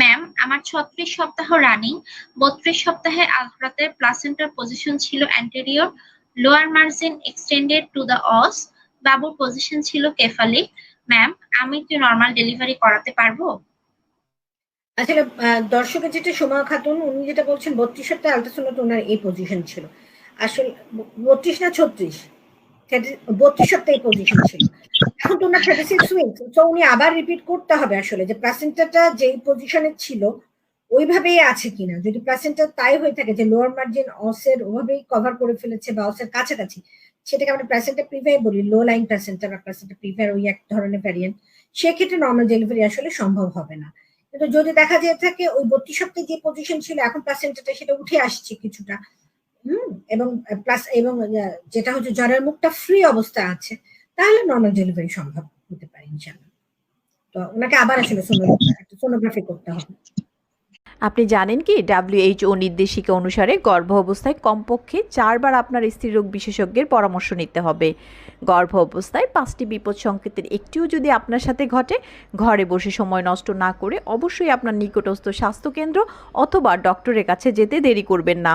Ma'am আমার ছত্রিশ সপ্তাহ রানিং বত্রিশ সপ্তাহে আলট্রাতের প্লাসেন্টার পজিশন ছিল anterior lower margin extended to the os বাবুর পজিশন ছিল কেফালিক ম্যাম আমি কি নর্মাল ডেলিভারি করাতে পারব? আসলে দর্শকের যেটা সোমা খাতুন, উনি যেটা বলছেন, বত্রিশ সপ্তাহে আলট্রাসাউন্ড ওনার এই পজিশন ছিল। আসলে, বত্রিশ না ছত্রিশ? বত্রিশ সপ্তাহে পজিশন ছিল। ওনার থার্টি সিক্স তো উনি আবার রিপিট করতে হবে আসলে যে প্লাসেন্টাটা যেই পজিশনে ছিল, ওইভাবেই আছে কিনা? যদি প্লাসেন্টা তাই হয়ে থাকে যে লোয়ার মার্জিন অসের ওভাবেই কভার করে ফেলেছে বা অসের কাছাকাছি, সেটাকে আমরা প্লাসেন্টা প্রিভেয়ার বলি লো লাইন প্লাসেন্টা বা প্লাসেন্টা প্রিভেয়ার ওই এক ধরনের ভ্যারিয়েন্ট সেক্ষেত্রে নর্মাল ডেলিভারি আসলে সম্ভব হবে না। কিন্তু যদি দেখা যেয়ে থাকে ওই বত্রিশ সপ্তাহে যে পজিশন ছিল, এখন প্লাসেন্টাটা সেটা উঠে আসছে কিছুটা, হুম, এবং প্লাস এবং যেটা হচ্ছে জ্বরের মুখটা ফ্রি অবস্থা আছে, তাহলে নর্মাল ডেলিভারি সম্ভব হতে পারে তো ওনাকে আবার আসলে সোনোগ্রাফি করতে হবে। আপনি জানেন কি ডাব্লিউএইচও নির্দেশিকা অনুসারে গর্ভ অবস্থায় কমপক্ষে চারবার আপনার স্ত্রীরোগ বিশেষজ্ঞের পরামর্শ নিতে হবে। গর্ভ অবস্থায় পাঁচটি বিপদ সংকেতের একটিও যদি আপনার সাথে ঘটে, ঘরে বসে সময় নষ্ট না করে অবশ্যই আপনার নিকটস্থ স্বাস্থ্যকেন্দ্র অথবা ডক্টরের কাছে যেতে দেরি করবেন না।